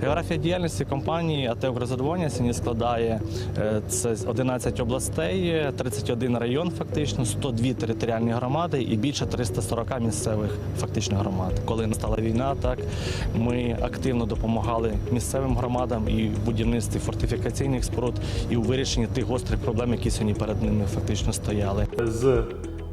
Географія діяльності компанії АТ «Укрзадоволення» сьогодні складає е, це 11 областей, 31 район, фактично, 102 територіальні громади і більше 340 місцевих фактично громад. Коли настала війна, так ми активно допомагали місцевим громадам і в будівництві фортифікаційних споруд, і у вирішенні тих гострих проблем, які сьогодні перед ними фактично стояли. З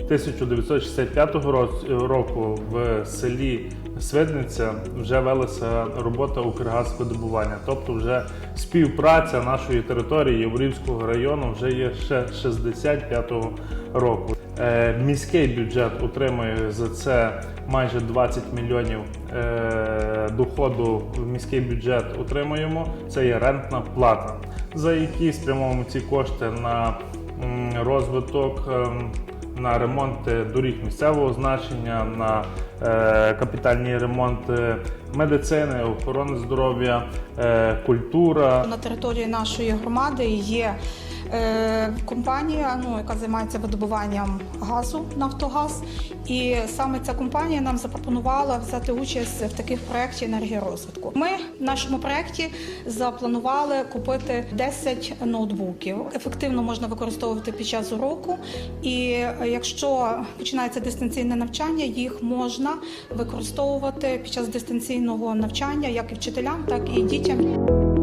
1965 ро- року в селі Свидниця вже велася робота Укргазвидобування, тобто вже співпраця нашої території Яворівського району вже є ще 65-го року. Е, Міський бюджет отримує за це майже 20 мільйонів е, доходу в міський бюджет отримуємо. Це є рентна плата, за які спрямовуємо ці кошти на розвиток. На ремонти доріг місцевого значення, на е, капітальні ремонти медицини, охорони здоров'я, е, культура. На території нашої громади є е, компанія, ну, яка займається видобуванням газу Нафтогаз. І саме ця компанія нам запропонувала взяти участь в таких проєкті енергії розвитку. Ми в нашому проєкті запланували купити 10 ноутбуків. Ефективно можна використовувати під час уроку. І е, якщо починається дистанційне навчання, їх можна використовувати під час дистанційного навчання як і вчителям, так і дітям.